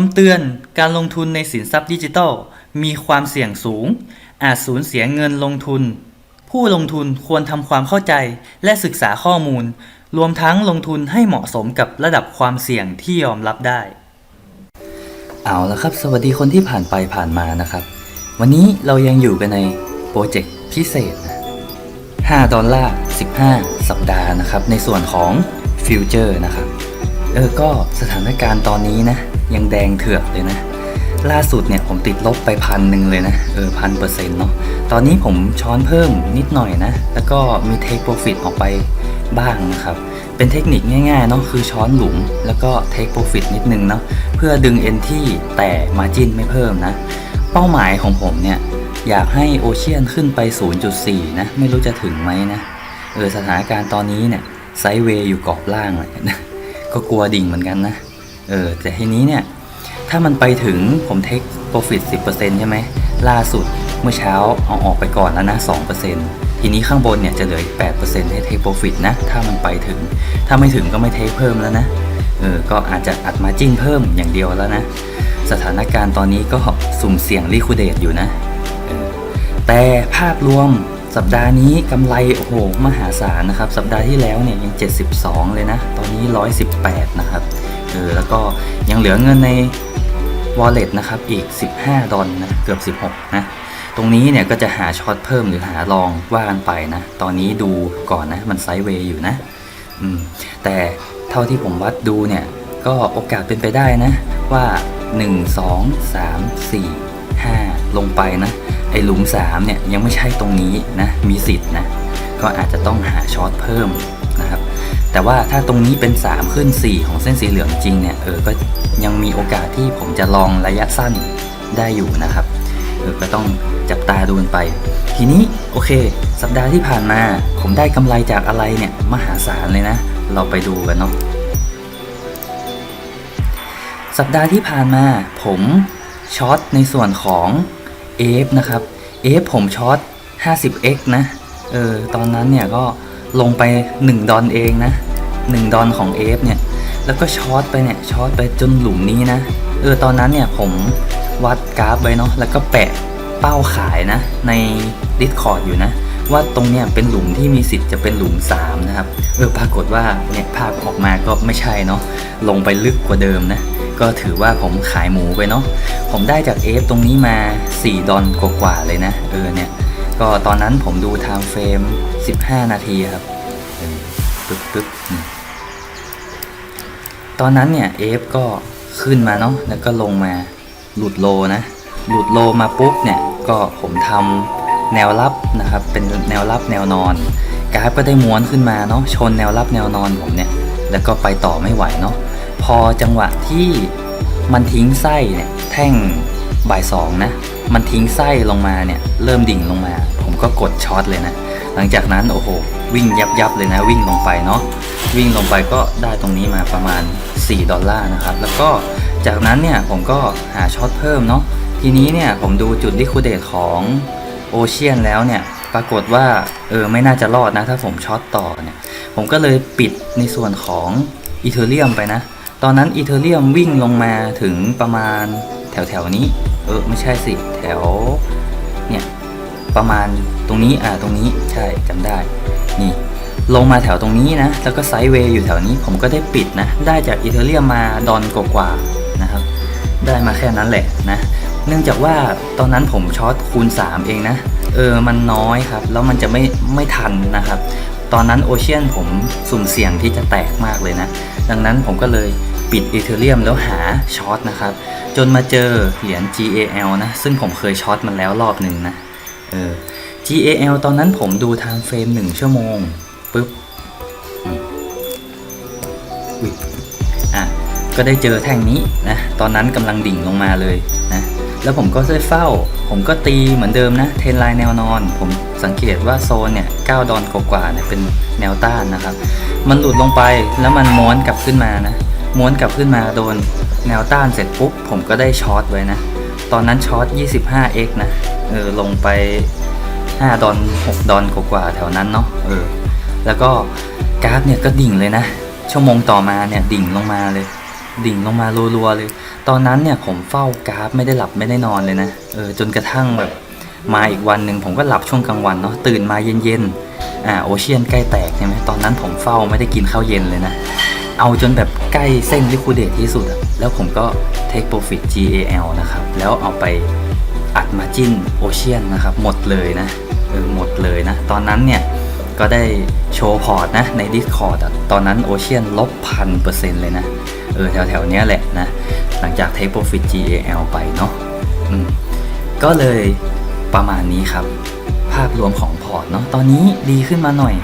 คำเตือนการลงทุนในสินทรัพย์ดิจิทัล มีความเสี่ยงสูง อาจสูญเสียเงินลงทุน ผู้ลงทุนควรทำความเข้าใจและศึกษาข้อมูล รวมทั้งลงทุนให้เหมาะสมกับระดับความเสี่ยงที่ยอมรับได้ เอาละครับ สวัสดีคนที่ผ่านไปผ่านมานะครับ วันนี้เรายังอยู่กันในโปรเจกต์พิเศษนะ5ดอลลาร์ 15 สัปดาห์นะครับ ในส่วนของฟิวเจอร์นะครับ เออก็สถานการณ์ตอนนี้นะ ยังแดงเถือกเลยนะ ล่าสุดเนี่ยผมติดลบไปพันหนึ่งเลยนะ เออพันเปอร์เซ็นต์เนาะตอนนี้ผมช้อนเพิ่มนิดหน่อยนะ แล้วก็มีเทคโปรฟิตออกไปบ้างนะครับ เป็นเทคนิคง่ายๆเนาะคือช้อนหลุม แล้วก็เทคโปรฟิตนิดนึงเนาะเพื่อดึงเอนที่แต่มาจินไม่เพิ่มนะ เป้าหมายของผมเนี่ยอยากให้โอเชียนขึ้นไป 0.4 นะ ไม่รู้จะถึงไหมนะ เออสถานการณ์ตอนนี้เนี่ยไซด์เวย์อยู่กรอบล่างเลยนะ ก็กลัวดิ่งเหมือนกันนะ เออ แต่ทีนี้เนี่ย ถ้ามันไปถึงผมเทคโปรฟิต10%ใช่ไหม ล่าสุดเมื่อเช้าเอาออกไปก่อนแล้วนะ 2%ทีนี้ข้างบนเนี่ยจะเหลืออีก8%ให้เทคโปรฟิตนะ ถ้ามันไปถึง ถ้าไม่ถึงก็ไม่เทคเพิ่มแล้วนะ เออ ก็อาจจะอัดมาจิ้นเพิ่มอย่างเดียวแล้วนะ สถานการณ์ตอนนี้ก็สุ่มเสี่ยงลิคูเดตอยู่นะเออแต่ภาพรวม สัปดาห์นี้กำไรโอ้โหมหาศาลนะครับ สัปดาห์ที่แล้วเนี่ยยัง 72 เลยนะ ตอนนี้ 118 นะครับเออแล้วก็ยังเหลือเงินใน wallet นะครับอีก 15 ดอลนะเกือบ 16 นะ ตรงนี้เนี่ยก็จะหาช็อตเพิ่มหรือหาลองว่ากันไปนะ ตอนนี้ดูก่อนนะ มันไซด์เวย์อยู่นะอืมแต่เท่าที่ผมวัดดูเนี่ย ก็โอกาสเป็นไปได้นะว่า 1 2 3 4 ลงไปนะไอหลุม3เนี่ยยังไม่ใช่ตรงนี้นะมีสิทธิ์นะก็อาจจะต้องหาช็อตเพิ่มนะครับแต่ว่าถ้าตรงนี้เป็น 3 ขึ้น 4 ของเส้นสีเหลืองจริงเนี่ยเออก็ยังมีโอกาสที่ผมจะลองระยะสั้นได้อยู่นะครับเออก็ต้องจับตาดูกันไป ทีนี้โอเค สัปดาห์ที่ผ่านมา ผมได้กำไรจากอะไรเนี่ยมหาศาลเลยนะ เราไปดูกันเนาะสัปดาห์ที่ผ่านมา ผมช็อตในส่วนของ เอฟนะครับเอฟผมช็อต 50x นะ เออ ตอนนั้นเนี่ยก็ลงไป 1 ดอลเองนะ 1 ดอลของเอฟเนี่ย แล้วก็ช็อตไปเนี่ยช็อตไปจนหลุมนี้นะ เออ ตอนนั้นเนี่ยผมวัดกราฟไว้เนาะ แล้วก็แปะเป้าขายนะ ใน Discord อยู่นะ ว่าตรงเนี้ยเป็นหลุมที่มีสิทธิ์จะเป็นหลุม 3 นะครับ เออ ปรากฏว่าเนี่ยภาพออกมาก็ไม่ใช่เนาะ ลงไปลึกกว่าเดิมนะ ก็ถือว่าผมขายหมูไปเนาะผมได้จากเอฟตรงนี้มา 4 ดอลกว่าๆเลยนะ เออเนี่ย ก็ตอนนั้นผมดูไทม์เฟรม 15 นาทีครับปึ๊บปึ๊บตอนนั้นเนี่ยเอฟก็ขึ้นมาเนาะแล้วก็ลงมาหลุดโลนะ หลุดโลมาปุ๊บเนี่ยก็ผมทำแนวรับนะครับ เป็นแนวรับแนวนอนกราฟก็ได้ม้วนขึ้นมาเนาะชนแนวรับแนวนอนผมเนี่ย แล้วก็ไปต่อไม่ไหวเนาะ อจังหวะที่มันทิ้งไส้เนี่ยแท่งบ่ายสองนะ มันทิ้งไส้ลงมาเนี่ยเริ่มดิ่งลงมา ผมก็กดช็อตเลยนะ หลังจากนั้นโอ้โหวิ่งยับยับเลยนะ วิ่งลงไปเนาะวิ่งลงไปก็ได้ตรงนี้มาประมาณ 4 ดอลลาร์นะครับ แล้วก็จากนั้นเนี่ยผมก็หาช็อตเพิ่มเนาะทีนี้เนี่ยผมดูจุดลิคูเดตของโอเชียนแล้วเนี่ยปรากฏว่าเออไม่น่าจะรอดนะ ถ้าผมช็อตต่อเนี่ย ผมก็เลยปิดในส่วนของอีเทอเรียมไปนะ ตอนนั้นอีเทเรียมวิ่งลงมาถึงประมาณแถวแถวนี้ เออไม่ใช่สิ แถวเนี่ยประมาณตรงนี้อ่าตรงนี้ใช่จำได้ นี่ลงมาแถวตรงนี้นะ แล้วก็ไซด์เวย์อยู่แถวนี้ผมก็ได้ปิดนะ ได้จากอีเทเรียมมาดอนกว่าๆนะครับ ได้มาแค่นั้นแหละนะ เนื่องจากว่าตอนนั้นผมช็อตคูณ 3 เองนะ เออมันน้อยครับ แล้วมันจะไม่ไม่ทันนะครับ ตอนนั้นโอเชียนผมสุ่มเสี่ยงที่จะแตกมากเลยนะ ดังนั้นผมก็เลยปิดอีเทเรียมแล้วหาช็อตนะครับ จนมาเจอเหรียญ GAL นะ ซึ่งผมเคยช็อตมันแล้วรอบหนึ่งนะเออ GAL ตอนนั้นผมดูทม์เฟรม1ชั่วโมงปุ๊บอุ๊ยอะก็ได้เจอแท่งนี้นะ ตอนนั้นกำลังดิ่งลงมาเลยนะ แล้วผมก็ได้เฝ้า ผมก็ตีเหมือนเดิมนะเทนไลน์แนวนอน ผมสังเกตว่าโซนเนี่ย9ดอนกว่าเนี่ยเป็นแนวต้านนะครับ มันหลุดลงไปแล้วมันม้วนกลับขึ้นมานะ ม้วนกลับขึ้นมาโดนแนวต้านเสร็จปุ๊บ ผมก็ได้ช็อตไว้นะ ตอนนั้นช็อต 25x นะเออลงไป 5 ดอน 6 ดอนกว่าแถวนั้นเนาะเออแล้วก็กราฟเนี่ยก็ดิ่งเลยนะ ชั่วโมงต่อมาเนี่ยดิ่งลงมาเลย ดิ่งลงมารัวๆเลย ตอนนั้นเนี่ยผมเฝ้ากราฟไม่ได้หลับไม่ได้นอนเลยนะเออจนกระทั่งแบบมาอีกวันหนึ่งผมก็หลับช่วงกลางวันเนาะตื่นมาเย็นๆอ่าโอเชียนใกล้แตกใช่ไหมตอนนั้นผมเฝ้าไม่ได้กินข้าวเย็นเลยนะ เอาจนแบบใกล้เส้นลิคูเดตที่สุด แล้วผมก็ take profit GAL นะครับ แล้วเอาไปอัดมาจิ้นโอเชียนนะครับ หมดเลยนะเออหมดเลยนะ ตอนนั้นเนี่ยก็ได้โชว์พอร์ตนะใน Discord อะตอนนั้นโอเชียนลบพันเปอร์เซ็นต์เลยนะ เออแถวๆเนี้ยแหละนะ หลังจาก take profit GAL ไปเนาะก็เลยประมาณนี้ครับ ภาพรวมของพอร์ตเนาะตอนนี้ดีขึ้นมาหน่อย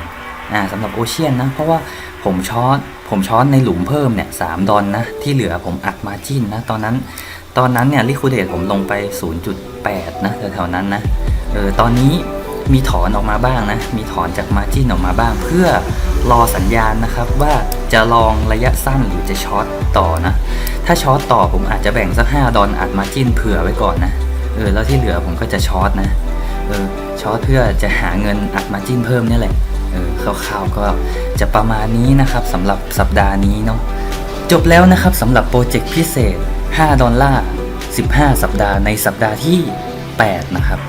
อ่าสำหรับโอเชียนนะ เพราะว่าผมช้อนผมช้อนในหลุมเพิ่มเนี่ยสามดอลนะ ที่เหลือผมอัดมาจิ้นนะ ตอนนั้น ตอนนั้นเนี่ยลิคูเดตผมลงไป 0.8 นะแถวๆนั้นนะเออตอนนี้มีถอนออกมาบ้างนะ มีถอนจากมาจิ้นออกมาบ้างเพื่อ รอสัญญาณนะครับว่าจะลองระยะสั้นหรือจะช็อตต่อนะ ถ้าช็อตต่อผมอาจจะแบ่งสัก 5 ดอลอัดมาจิ้นเผื่อไว้ก่อนนะเออแล้วที่เหลือผมก็จะช็อตนะเออช็อตเพื่อจะหาเงินอัดมาจิ้นเพิ่มนี่แหละเออคร่าวๆก็จะประมาณนี้นะครับสำหรับสัปดาห์นี้เนาะจบแล้วนะครับสำหรับโปรเจกต์พิเศษ 5 ดอลลาร์ 15 สัปดาห์ในสัปดาห์ที่ 8 นะครับ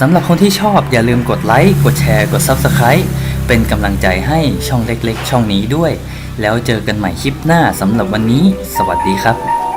สำหรับคนที่ชอบอย่าลืมกดไลค์ กดแชร์ กด Subscribe เป็นกำลังใจให้ช่องเล็กๆ ช่องนี้ด้วย แล้วเจอกันใหม่คลิปหน้าสำหรับวันนี้ สวัสดีครับ